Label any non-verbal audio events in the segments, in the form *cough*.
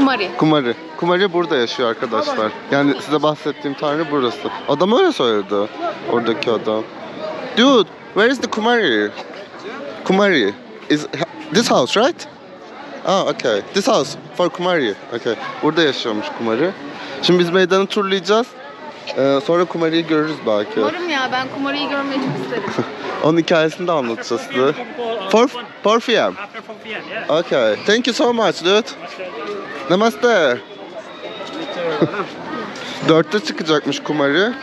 Kumari. Kumari. Kumari burada yaşıyor arkadaşlar. Yani size bahsettiğim tanrı burası. Adam öyle söyledi. Oradaki adam. Dude, where is the Kumari? Kumari. Is this house right? Ah, okay. This house for Kumari. Okay. Burada yaşıyormuş Kumari. Şimdi biz meydanı turlayacağız. Ee, sonra Kumari'yi görürüz belki. Umarım ya ben Kumari'yi görmeyi çok isterim. *laughs* Onun hikayesini de anlatacağız size. 4 4 p.m. After 4 p.m. Yeah. Okay. Thank you so much, dude. Namaste. Dörtte çıkacakmış kumarı.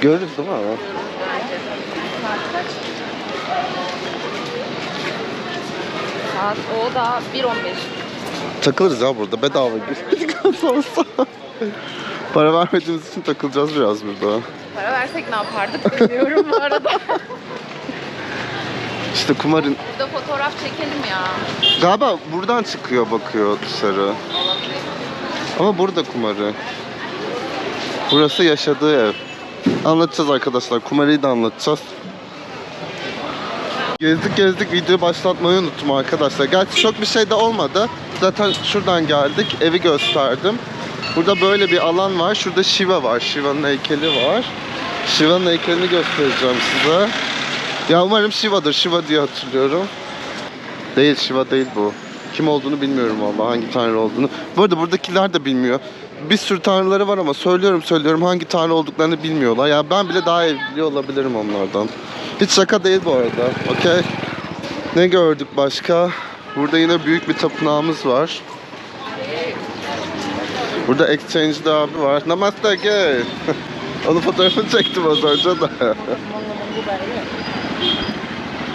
Görürüz değil mi ama? Saat o da 1.15. Takılırız ya burada bedava girdik *laughs* olsa. Para vermediğimiz için takılacağız biraz burada. Para versek ne yapardık bilmiyorum bu arada. *laughs* İşte kumarın Burada fotoğraf çekelim ya. galiba buradan çıkıyor bakıyor dışarı. Ama burada kumarı. Burası yaşadığı ev. Anlatacağız arkadaşlar. Kumarıyı da anlatacağız. Gezdik gezdik videoyu başlatmayı unuttum arkadaşlar. Gerçi çok bir şey de olmadı. Zaten şuradan geldik. Evi gösterdim. Burada böyle bir alan var. Şurada Shiva var. Shiva'nın heykeli var. Shiva'nın heykelini göstereceğim size. Ya umarım Shiva'dır. Shiva diye hatırlıyorum. Değil Shiva değil bu. Kim olduğunu bilmiyorum valla hangi tanrı olduğunu. Bu arada buradakiler de bilmiyor. Bir sürü tanrıları var ama söylüyorum söylüyorum hangi tanrı olduklarını bilmiyorlar. Ya ben bile daha iyi biliyor olabilirim onlardan. Hiç şaka değil bu arada. Okey. Ne gördük başka? Burada yine büyük bir tapınağımız var. Burada Exchange'de abi var. Namaste gay. *laughs* Onun fotoğrafını çektim az önce de.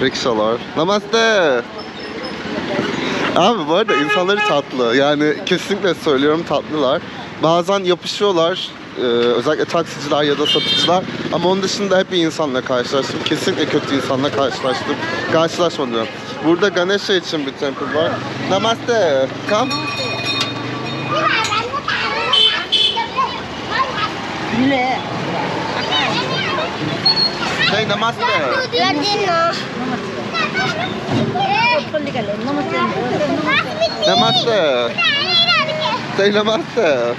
Rikşalar. Namaste. Abi bu arada insanları tatlı. Yani kesinlikle söylüyorum tatlılar. Bazen yapışıyorlar. e, özellikle taksiciler ya da satıcılar. Ama onun dışında hep iyi insanla karşılaştım. Kesinlikle kötü insanla karşılaştım. Karşılaşmadım. Burada Ganesha için bir temple var. Namaste. Come. Say namaste. Namaste. Say namaste.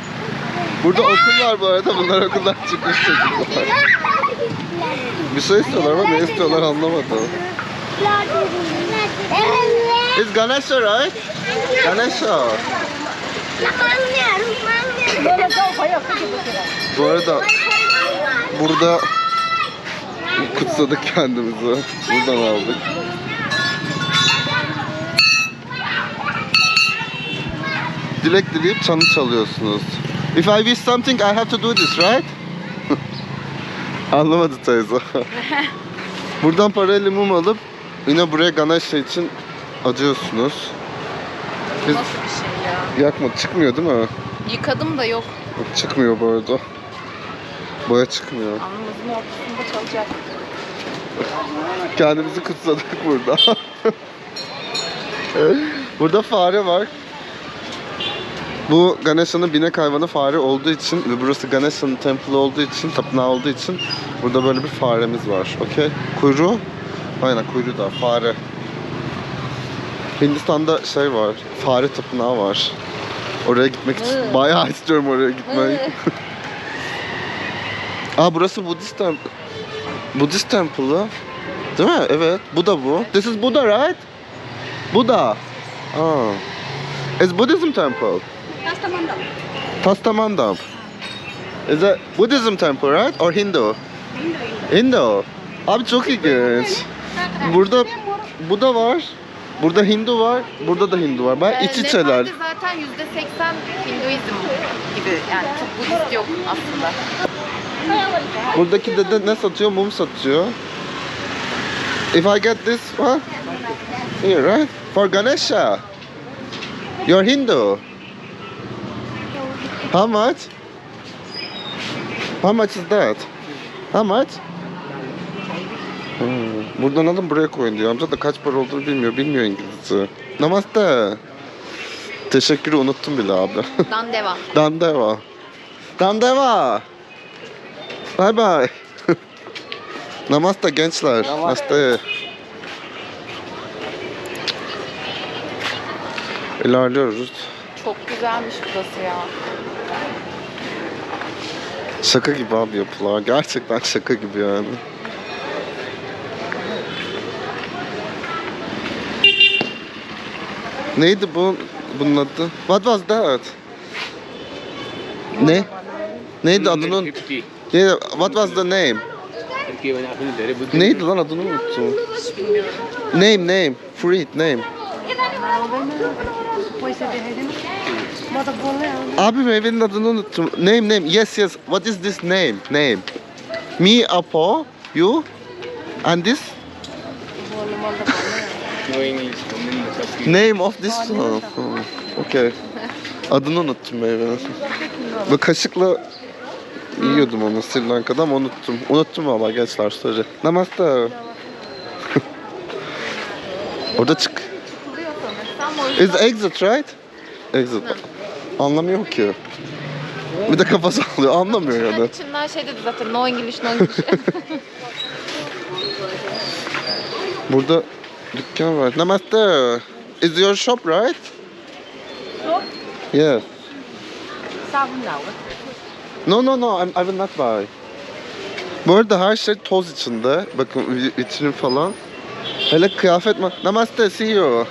Burada okul var bu arada. Bunlar okuldan çıkmış çocuklar. Bir şey istiyorlar ama ne istiyorlar anlamadım. It's Ganesha right? Ganesha. Bu arada burada *laughs* kutsadık kendimizi. Buradan aldık. Dilek dileyip çanı çalıyorsunuz. If I wish something I have to do this right? *laughs* Anlamadı teyze. *laughs* Buradan parayla mum alıp yine buraya Ganesha için acıyorsunuz. Biz Nasıl bir şey ya? yakma çıkmıyor değil mi? Yıkadım da yok. Yok, Çıkmıyor bu arada. Boya çıkmıyor. Alnımızın ortasında çalacak. Kendimizi kutsadık burada. *laughs* burada fare var. Bu Ganesha'nın binek hayvanı fare olduğu için ve burası Ganesha'nın temple olduğu için, tapınağı olduğu için burada böyle bir faremiz var. Okey. Kuyruğu? Aynen kuyruğu da fare. Hindistan'da şey var, fare tapınağı var. Oraya gitmek için bayağı istiyorum oraya gitmeyi. *laughs* Aa burası Buddhist temple. Buddhist temple'ı. Değil mi? Evet. Bu da bu. This is Buddha, right? Buddha. Ah. It's Buddhism temple. Tastamandam. Is it Buddhism temple, right? Or Hindu? Hindu. Abi çok ilginç. Burada Buddha var. Burada Hindu var. Burada da Hindu var. İç Ee, içeler. Nepal'de zaten %80 Hinduizm gibi yani çok Budist yok aslında. Buradaki dede ne satıyor? Mum satıyor. If I get this one, here, right? For Ganesha. You're Hindu. How much? How much is that? How much? Hmm. Buradan alın buraya koyun diyor. Amca da kaç para olduğunu bilmiyor. Bilmiyor İngilizce. Namaste. Teşekkürü unuttum bile abi. Dandeva. Dandeva. Dandeva. Bye bye. Namaste gençler. Namaste. İlerliyoruz. Çok güzelmiş burası ya. Şaka gibi abi yapılar. Gerçekten şaka gibi yani. Neydi bu bunun adı? What was that? Ne? Neydi adını unut- 50. Yeah, what was the name? Neydi lan adını unuttum. Name name. Fruit name. Abi meyvenin adını unuttum. Name name. Yes yes. What is this name? Name. Me Apo. You. And this name of this. Oh, *laughs* okay. Adını unuttum meyvenin. Ve kaşıkla yiyordum onu Sri Lanka'da ama unuttum. Unuttum valla gençler sorry. Namaste. *laughs* Orada çık. Is exit right? Exit. Anlamıyor ki. Bir de kafa sallıyor. *laughs* Anlamıyor yani. İçinden şey dedi zaten no English no English. *laughs* Burada dükkan var. Namaste. Is your shop right? Shop? Yes. Sao không giàu No no no. I'm, I will not buy. Bu arada her şey toz içinde. Bakın vi- vitrin falan. Hele kıyafet ma... Namaste, see you.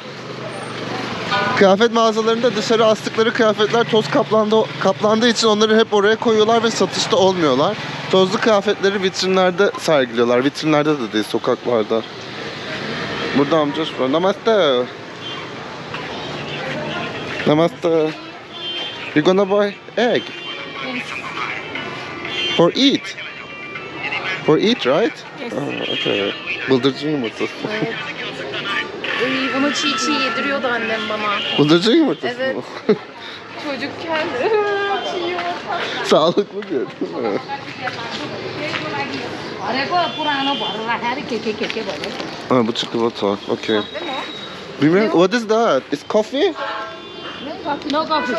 Kıyafet mağazalarında dışarı astıkları kıyafetler toz kaplandı, kaplandığı için onları hep oraya koyuyorlar ve satışta olmuyorlar. Tozlu kıyafetleri vitrinlerde sergiliyorlar. Vitrinlerde de değil, sokaklarda. Burada amca var. Namaste. Namaste. You gonna buy egg? For eat. For eat, right? Yes. Oh, okay. Bıldırcın yumurtası. Evet. Ay, bunu çiğ çiğ yediriyordu annem bana. Bıldırcın yumurtası Evet. mı? Çocukken *laughs* çiğ yumurta. Sağlıklı diyor değil mi? अरे को पुरानो भएर राखेर के के के के भयो Ha, bu çikolata. Okay. Değil mi o? Bilmiyorum. What is that? Is coffee? No coffee.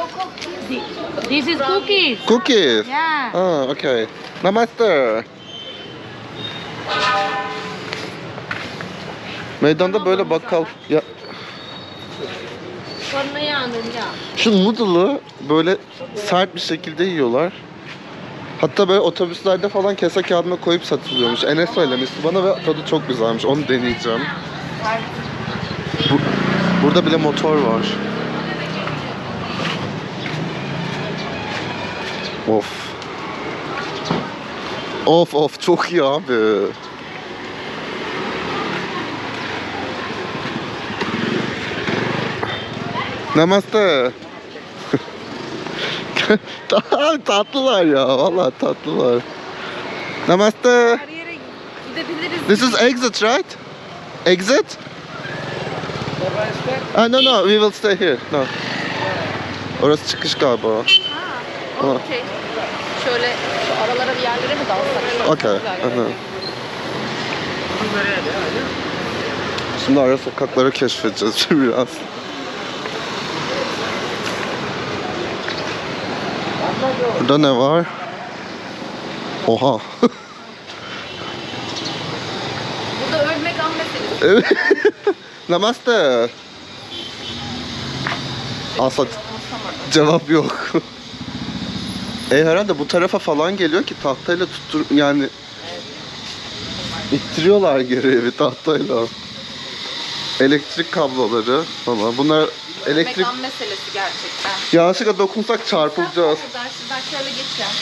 This is cookies. Cookies? Yeah. Oh, okay. Namaste. Meydanda böyle bakkal ya şu noodle'ı böyle sert bir şekilde yiyorlar. Hatta böyle otobüslerde falan kese kağıdına koyup satılıyormuş. Enes söylemişti bana ve tadı çok güzelmiş. Onu deneyeceğim. Bu, burada bile motor var. Of. Of of çok iyi abi. Namaste. *laughs* Ta- tatlılar ya. Vallahi tatlılar. Namaste. Her yere gidebiliriz. This is exit, right? Exit? Ah, no, no, we will stay here. No. Orası çıkış galiba. Okey. Şöyle şu aralara bir yerlere mi dalsak? Görünüyor. Şimdi ara sokakları keşfedeceğiz *laughs* biraz. Burada ne var? Oha. *laughs* Burada ölmek an meselesi. *laughs* Namaste. Asla cevap yok. E herhalde bu tarafa falan geliyor ki tahtayla tuttur yani ittiriyorlar geri evi tahtayla. Elektrik kabloları falan. Bunlar elektrik Ölmek an meselesi gerçekten. yanlışlıkla dokunsak çarpılacağız. Şuradan, şuradan şöyle geçeceğim.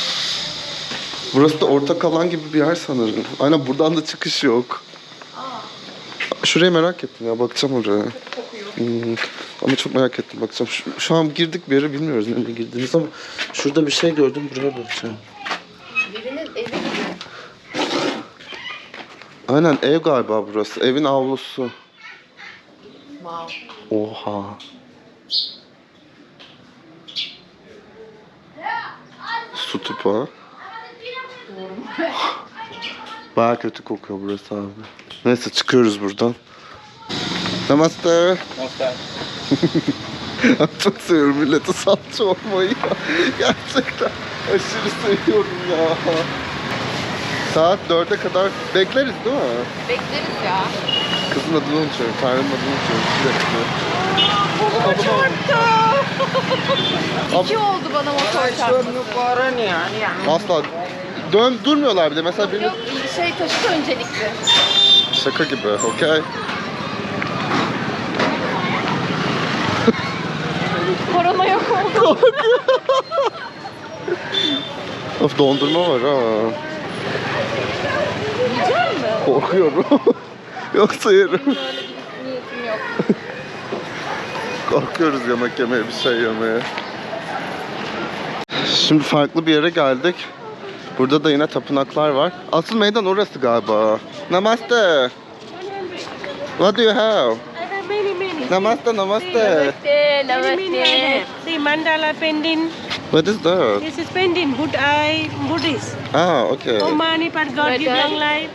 Burası da ortak alan gibi bir yer sanırım. Aynen buradan da çıkış yok. Şurayı merak ettim ya bakacağım oraya. Hmm, Ama çok merak ettim bakacağım. Şu, şu an girdik bir yere bilmiyoruz nereye girdiğimiz ama şurada bir şey gördüm buraya bakacağım. Birinin evi gibi. Aynen ev galiba burası. Evin avlusu. Wow. Oha. Su tupa. Baya kötü kokuyor burası abi. Neyse çıkıyoruz buradan. Namaste. Namaste. *laughs* Çok seviyorum millete salça olmayı ya. *laughs* Gerçekten aşırı seviyorum ya. Saat 4'e kadar bekleriz değil mi? Bekleriz ya. Kızın adını unutuyorum, Tanrı'nın adını unutuyorum. Bir dakika. Çarptı. *laughs* İki oldu bana motor çarpması. Asla dön durmuyorlar bir de mesela bir Yok şey taşıt öncelikli. şaka gibi okey. Korona yok oldu. *laughs* Of dondurma var ha. Yiyecek misin? Korkuyorum. *laughs* Yoksa yerim. Bir niyetim yok. *laughs* Korkuyoruz yemek yemeye, bir şey yemeye. Şimdi farklı bir yere geldik. Burada da yine tapınaklar var. Asıl meydan orası galiba. Namaste. What do you have? I have many, many. Namaste, namaste. Namaste, Many, many I have. See, mandala pendant. What is that? This is pendant. Good eye, Buddhist. Ah, okay. Oh, money, but God give long life.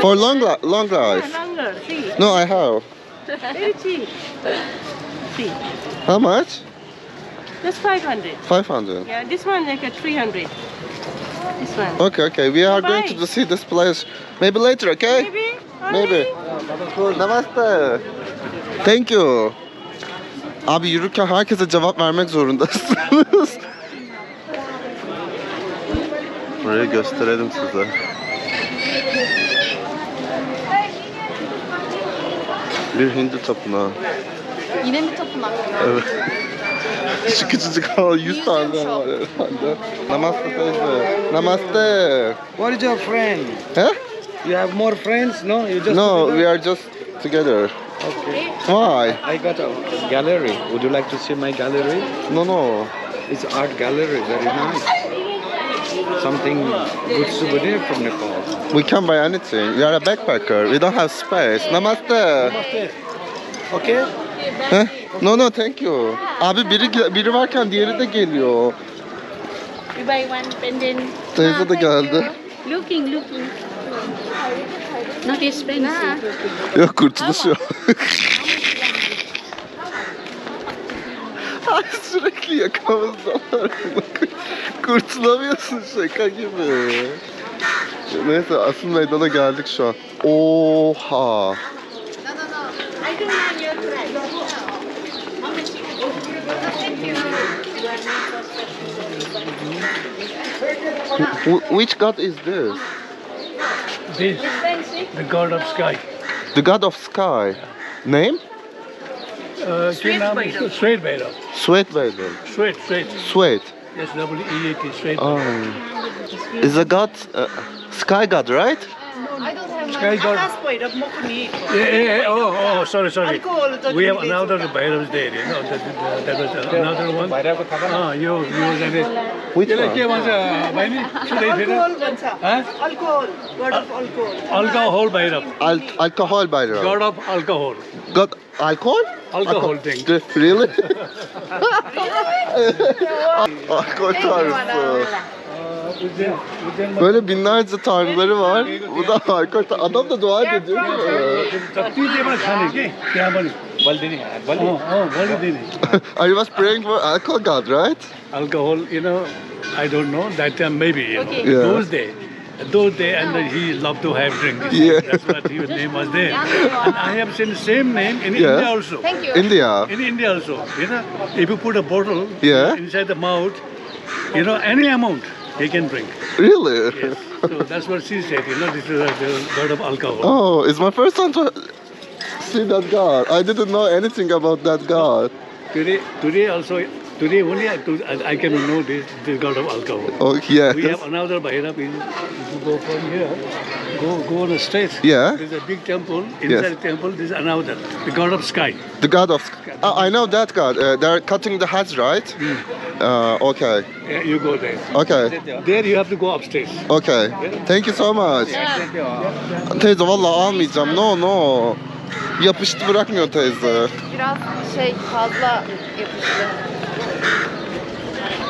For long, li long life. Longer, see. No, I have. Very cheap. See, How much? just 500. 500. Yeah, this one like a 300. This one. Okay, okay. We are going Bye-bye. to see this place maybe later, okay? Maybe? Maybe. Only? Namaste. Thank you. Abi yürürken herkese cevap vermek zorundasınız. Burayı gösterelim size. Bir Hindu tapınağı. Yine mi tapınak? Evet. *laughs* Şu küçücük hava 100 Museum tane var herhalde. Namaste teyze. Namaste. What is your friend? He? You have more friends? No, you just. No, together? we are just together. Okay. Why? I got a gallery. Would you like to see my gallery? No, no. It's art gallery, very nice. Something good souvenir from Nepal. We can't buy anything. We are a backpacker. We don't have space. Namaste. Okay. Heh? No no thank you. Abi biri biri varken diğeri de geliyor. You buy one pendant. Teyze de geldi. Looking, looking. Not expensive. Yok kurtuluş yok. Ay sürekli yakamızdalar. Kurtulamıyorsun şaka gibi. Neyse asıl meydana geldik şu an. Oha. Wh- Which god is this? This, The god of sky. The god of sky. Yeah. Name? Uh, Sweet Veda. Sweet Veda. Sweet, sweet. Sweet. Yes, Sweet. Oh. Is the god, uh, sky god, right? ए सरी भैरवल भैरवल भैरवलका Böyle binlerce tanrıları var. Bu da harika. Adam da dua ediyor. Are you was praying for alcohol god, right? Alcohol, you know, I don't know. That time maybe, you know. Yeah. Those day, Those day and he loved to have drink. *laughs* Yeah. That's what his name was there. And I have seen same name in yeah. India also. Thank you. India. In India also. You know, if you put a bottle yeah. inside the mouth, you know, any amount he can drink. Really? Yes. so that's what she said. You know, this is the god of alcohol. Oh, it's my first time to see that god. I didn't know anything about that god. Today, today also, today only I, to, I, can know this, this god of alcohol. Oh, yes. We have another Bhairab. If you go from here, go go on the straight. Yeah. There's a big temple. Inside the temple, there's another, the god of sky. The god of. Oh, I know that god. Uh, they're cutting the heads, right? Uh, okay. Yeah, you go there. Okay. There you have to go upstairs. Okay. Thank you so much. Teyze vallahi almayacağım. No no. Yapıştı bırakmıyor teyze. Biraz şey fazla yapıştı.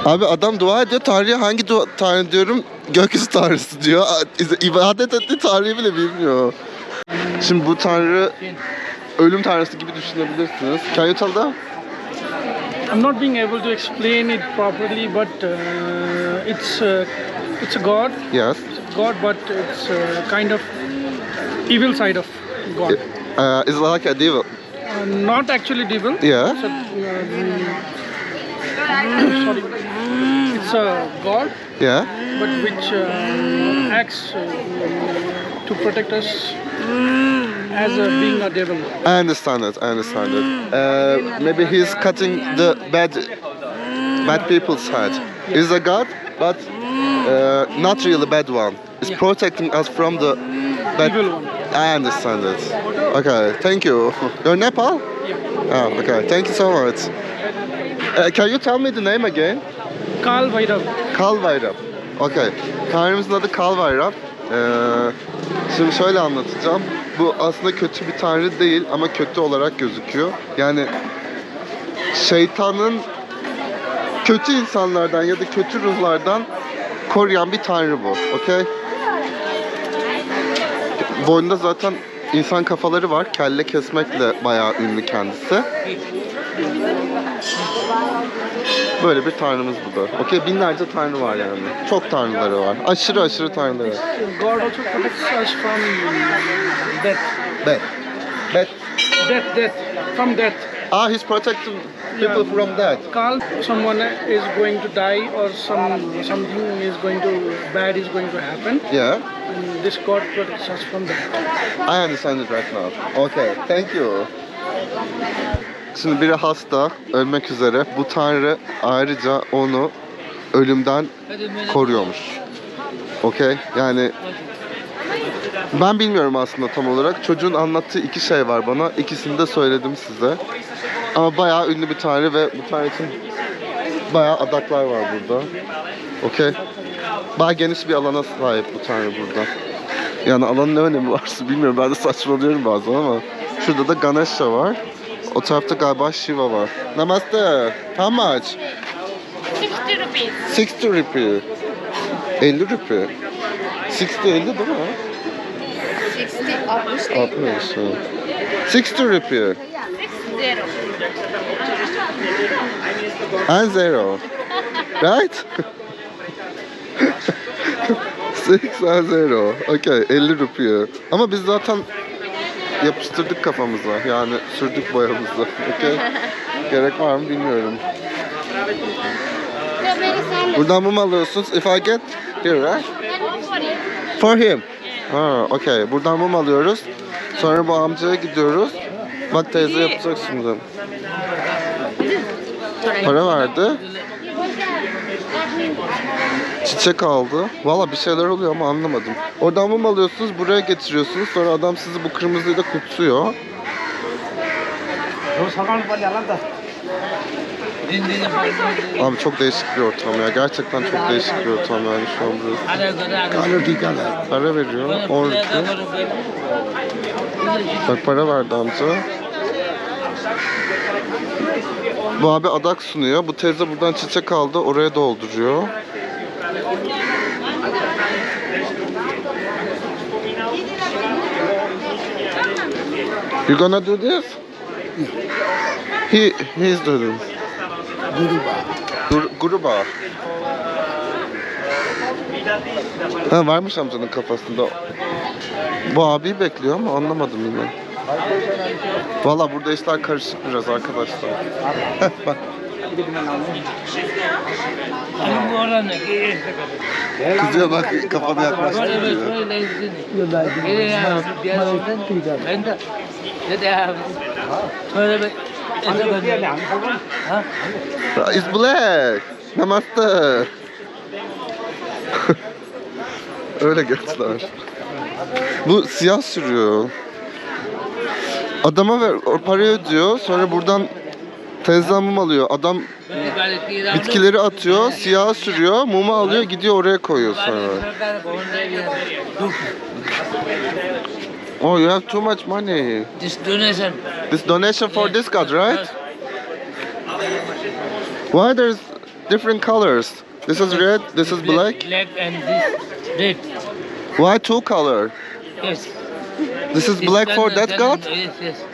Abi adam dua ediyor. Tanrı'ya hangi dua, tanrı diyorum? Gökyüzü tanrısı diyor. İbadet ettiği tanrıyı bile bilmiyor. Şimdi bu tanrı ölüm tanrısı gibi düşünebilirsiniz. Can you tell them? I'm not being able to explain it properly, but uh, it's uh, it's a god, Yes. god, but it's uh, kind of evil side of God. Uh, it's like a devil. Uh, not actually devil. Yeah. It's a, um, sorry, it's a god, Yeah. But which uh, acts uh, to protect us as a, being a devil. I understand it. I understand it. Uh, maybe he's cutting the bad, bad people's head. He's a god, but uh, not really bad one. He's protecting us from the bad. Evil one. I understand it. Okay, thank you. *laughs* You're Nepal? Yeah. Oh, okay. Thank you so much. Uh, can you tell me the name again? Kal Vairav. Kalvayrap. Okay. Tanrımızın adı Kalvayrap. Ee, şimdi şöyle anlatacağım. Bu aslında kötü bir tanrı değil ama kötü olarak gözüküyor. Yani şeytanın kötü insanlardan ya da kötü ruhlardan koruyan bir tanrı bu. Okey? Boynunda zaten insan kafaları var. Kelle kesmekle bayağı ünlü kendisi. Böyle bir tanrımız bu da. Okey binlerce tanrı var yani. Çok tanrıları var. Aşırı aşırı tanrıları var. God also protects us from death. Bet. Bet. Death, death. From death. Ah, he's protecting people from that. Kal, someone is going to die or some something is going to bad is going to happen. Yeah. And this God protects us from that. I understand it right now. Okay, thank you. Şimdi biri hasta, ölmek üzere. Bu tanrı ayrıca onu ölümden koruyormuş. Okey? Yani ben bilmiyorum aslında tam olarak. Çocuğun anlattığı iki şey var bana. İkisini de söyledim size. Ama bayağı ünlü bir tanrı ve bu tanrı için bayağı adaklar var burada. Okey? Bayağı geniş bir alana sahip bu tanrı burada. Yani alanın ne önemi varsa *laughs* bilmiyorum. Ben de saçmalıyorum bazen ama. Şurada da Ganesha var. O tarafta galiba Shiva var. Namaste. How much? 60 rupees. 60 rupee. 50 rupee. 60 50 değil mi? 60, 60 değil. 60. 60 rupee. 60. And zero. Right? *laughs* 6 and zero. Okay, 50 rupee. Ama biz zaten yapıştırdık kafamıza. Yani sürdük boyamızı. Okay? *laughs* Gerek var mı bilmiyorum. Buradan mı alıyorsunuz? If I get here, right? For him. Ha, okay. Buradan mum alıyoruz. Sonra bu amcaya gidiyoruz. Bak teyze yapacak şimdi. Para verdi. Çiçek aldı. Valla bir şeyler oluyor ama anlamadım. Oradan mum alıyorsunuz, buraya getiriyorsunuz. Sonra adam sizi bu kırmızıyla kutsuyor. Abi çok değişik bir ortam ya. Gerçekten çok değişik bir ortam yani şu an burası. Para veriyor. 10 rupi. Bak para verdi amca. Bu abi adak sunuyor. Bu teyze buradan çiçek aldı. Oraya dolduruyor. You gonna do this? He he's doing. Gur, gruba. Ha varmış amcanın kafasında. Bu abiyi bekliyor ama anlamadım yine. Valla burada işler karışık biraz arkadaşlar. *laughs* Heh, bak. Kızıyor bak kafanı yaklaştırıyor. It's black. Namaste. *laughs* Öyle gençler. Bu siyah sürüyor. Adama ver, parayı ödüyor. Sonra buradan teyzem mum alıyor. Adam bitkileri atıyor, siyah sürüyor, mumu alıyor, gidiyor oraya koyuyor sonra. Oh, you have too much money. This donation. This donation for this god, right? Why there's different colors? This is red, this is black. Black and this red. Why two color? Yes. This is black for that god? Yes, yes.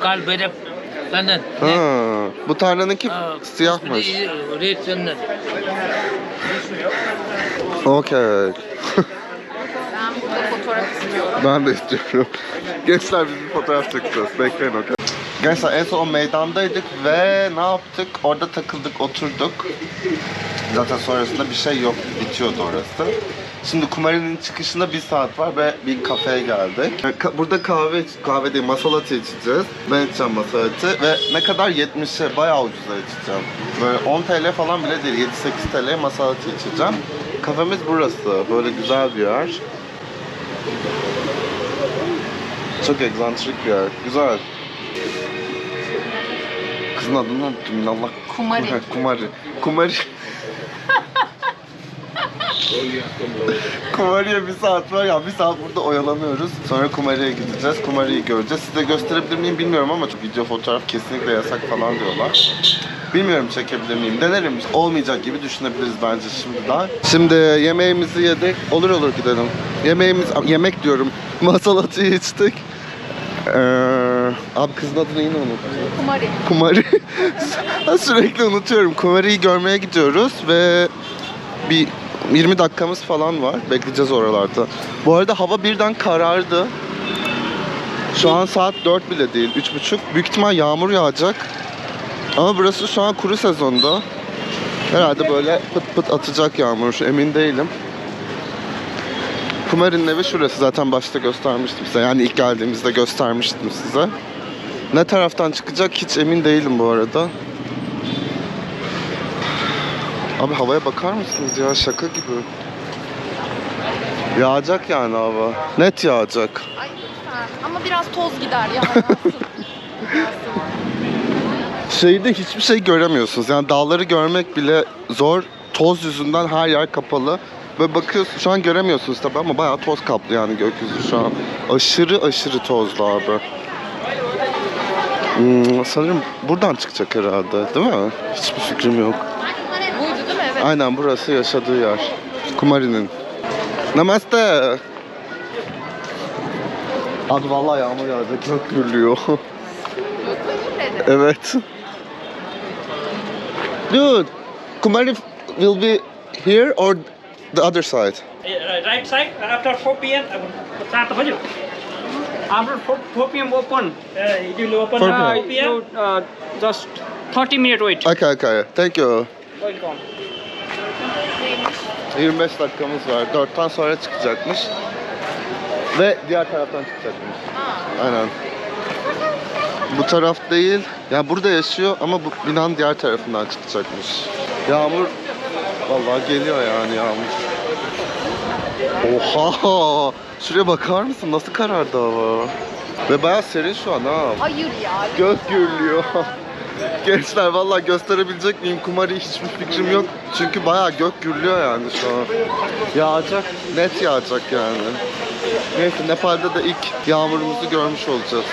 Called Chandan. Ha, bu tanrınınki Uh, siyahmış. Chandan. Okay. Ben burada fotoğraf istiyorum. ben de istiyorum. *laughs* Gençler biz bir fotoğraf çekeceğiz. Bekleyin okey. Gençler en son o meydandaydık ve ne yaptık? Orada takıldık, oturduk. Zaten sonrasında bir şey yok, bitiyordu orası. Şimdi Kumari'nin çıkışında bir saat var ve bir kafeye geldik. Ka- Burada kahve, kahve değil masa latte içeceğiz. Ben içeceğim masa latte ve ne kadar 70'e bayağı ucuza içeceğim. Böyle 10 TL falan bile değil, 7-8 TL masa latte içeceğim. Kafemiz burası, böyle güzel bir yer. Çok egzantrik bir yer, güzel. Kızın adını unuttum Allah. *laughs* Kumari. Kumari. Kumari. Kumari'ye bir saat var ya bir saat burada oyalanıyoruz. Sonra Kumari'ye gideceğiz. Kumari'yi göreceğiz. Size gösterebilir miyim bilmiyorum ama çok video fotoğraf kesinlikle yasak falan diyorlar. Bilmiyorum çekebilir miyim. Denerim. Olmayacak gibi düşünebiliriz bence şimdiden. Şimdi yemeğimizi yedik. Olur olur gidelim. Yemeğimiz, yemek diyorum. *laughs* Masalatı içtik. Ee, abi kızın adını yine unuttum. Kumari. Kumari. *laughs* Sürekli unutuyorum. Kumari'yi görmeye gidiyoruz ve bir 20 dakikamız falan var. Bekleyeceğiz oralarda. Bu arada hava birden karardı. Şu an saat 4 bile değil, 3.30. Büyük ihtimal yağmur yağacak. Ama burası şu an kuru sezonda. Herhalde böyle pıt pıt atacak yağmur. Emin değilim. Kumari'nin evi şurası. Zaten başta göstermiştim size. Yani ilk geldiğimizde göstermiştim size. Ne taraftan çıkacak hiç emin değilim bu arada. Abi havaya bakar mısınız ya şaka gibi. Yağacak yani hava. Net yağacak. Ay lütfen. Ama biraz toz gider ya. *laughs* Şeyde hiçbir şey göremiyorsunuz. Yani dağları görmek bile zor. Toz yüzünden her yer kapalı. Ve bakıyorsun şu an göremiyorsunuz tabii ama bayağı toz kaplı yani gökyüzü şu an. Aşırı aşırı tozlu abi. Hmm, sanırım buradan çıkacak herhalde değil mi? Hiçbir fikrim yok. Buydu değil mi? Evet. Aynen burası yaşadığı yer. Kumari'nin. Namaste. Abi vallahi yağmur yağacak. Gök gürlüyor. Evet. Dude, Kumari will be here or the other side? right side after 4 p.m. Will start budget. After 4, 4 p.m. open. Uh, it will open 4 uh, p.m. you, uh, just 30 minute wait. Okay, okay. Thank you. Welcome. 25 dakikamız var. 4'ten sonra çıkacakmış. Ve diğer taraftan çıkacakmış. Aynen. Bu taraf değil. Yani burada yaşıyor ama bu binanın diğer tarafından çıkacakmış. Yağmur vallahi geliyor yani yağmur. Oha! Şuraya bakar mısın? Nasıl karardı hava? Ve bayağı serin şu an ha. Hayır ya. Gök gürlüyor. Gençler vallahi gösterebilecek miyim kumarı hiçbir fikrim yok. Çünkü bayağı gök gürlüyor yani şu an. Yağacak, net yağacak yani. Neyse Nepal'de de ilk yağmurumuzu görmüş olacağız.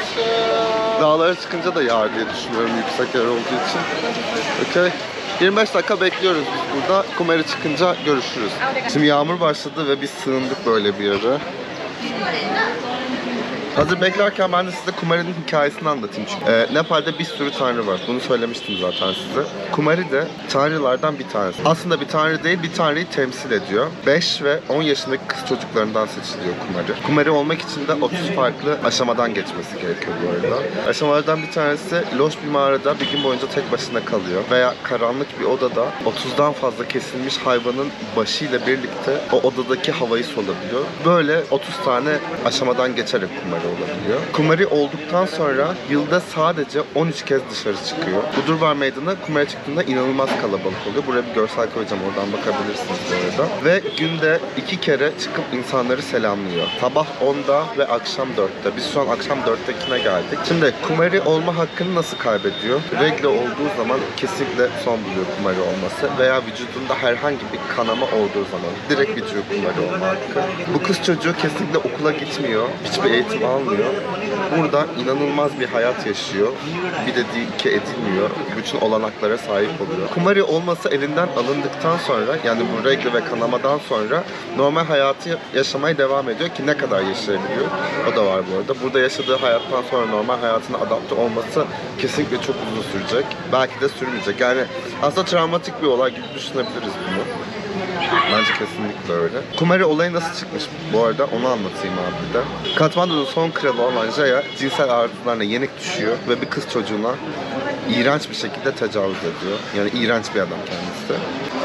Dağlara çıkınca da yağar diye düşünüyorum yüksek yer olduğu için. Okey. 25 dakika bekliyoruz biz burada. Kumeri çıkınca görüşürüz. Şimdi yağmur başladı ve biz sığındık böyle bir yere. Hazır beklerken ben de size Kumari'nin hikayesini anlatayım. Çünkü e, Nepal'de bir sürü tanrı var. Bunu söylemiştim zaten size. Kumari de tanrılardan bir tanesi. Aslında bir tanrı değil, bir tanrıyı temsil ediyor. 5 ve 10 yaşındaki kız çocuklarından seçiliyor Kumari. Kumari olmak için de 30 farklı aşamadan geçmesi gerekiyor bu arada. Aşamalardan bir tanesi loş bir mağarada bir gün boyunca tek başına kalıyor. Veya karanlık bir odada 30'dan fazla kesilmiş hayvanın başıyla birlikte o odadaki havayı solabiliyor. Böyle 30 tane aşamadan geçerek Kumari olabiliyor. Kumari olduktan sonra yılda sadece 13 kez dışarı çıkıyor. Bu Durbar Meydanı Kumari çıktığında inanılmaz kalabalık oluyor. Buraya bir görsel koyacağım oradan bakabilirsiniz bu arada. Ve günde iki kere çıkıp insanları selamlıyor. Sabah 10'da ve akşam 4'te. Biz şu an akşam 4'tekine geldik. Şimdi Kumari olma hakkını nasıl kaybediyor? Regle olduğu zaman kesinlikle son buluyor Kumari olması. Veya vücudunda herhangi bir kanama olduğu zaman direkt bitiyor Kumari olma hakkı. Bu kız çocuğu kesinlikle okula gitmiyor. Hiçbir eğitim almıyor. Burada inanılmaz bir hayat yaşıyor. Bir de ki edilmiyor. Bütün olanaklara sahip oluyor. Kumari olması elinden alındıktan sonra yani bu regle ve kanamadan sonra normal hayatı yaşamaya devam ediyor ki ne kadar yaşayabiliyor. O da var bu arada. Burada yaşadığı hayattan sonra normal hayatına adapte olması kesinlikle çok uzun sürecek. Belki de sürmeyecek. Yani aslında travmatik bir olay gibi düşünebiliriz bunu. Bence kesinlikle öyle. Kumari olayı nasıl çıkmış bu arada onu anlatayım abi de. Katmandu'nun son kralı olan Jaya cinsel arzularına yenik düşüyor ve bir kız çocuğuna iğrenç bir şekilde tecavüz ediyor. Yani iğrenç bir adam kendisi.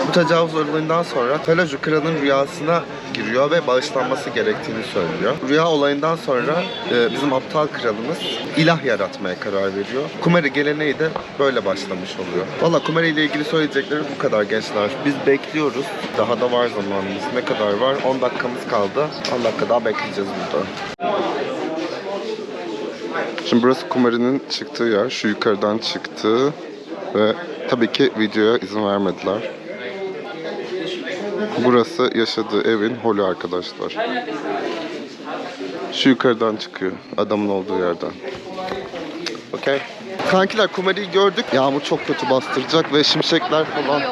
Bu tecavüz olayından sonra Pelaju kralın rüyasına giriyor ve bağışlanması gerektiğini söylüyor. Rüya olayından sonra e, bizim aptal kralımız ilah yaratmaya karar veriyor. Kumari geleneği de böyle başlamış oluyor. Valla Kumari ile ilgili söyleyecekleri bu kadar gençler. Biz bekliyoruz. Daha da var zamanımız. Ne kadar var? 10 dakikamız kaldı. 10 dakika daha bekleyeceğiz burada. Şimdi burası Kumari'nin çıktığı yer. Şu yukarıdan çıktı. Ve tabii ki videoya izin vermediler. Burası yaşadığı evin holü arkadaşlar. Şu yukarıdan çıkıyor. Adamın olduğu yerden. Okey. Kankiler Kumari'yi gördük. Yağmur çok kötü bastıracak ve şimşekler falan.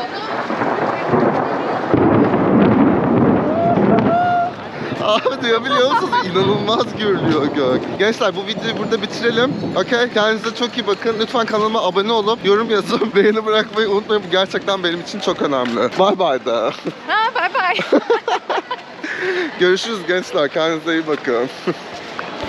Abi duyabiliyor musunuz? İnanılmaz görülüyor gök. Gençler bu videoyu burada bitirelim. Okey? Kendinize çok iyi bakın. Lütfen kanalıma abone olup yorum yazıp *laughs* beğeni bırakmayı unutmayın. Bu gerçekten benim için çok önemli. Bye bye da. Ha bye bye. *laughs* Görüşürüz gençler. Kendinize iyi bakın. *laughs*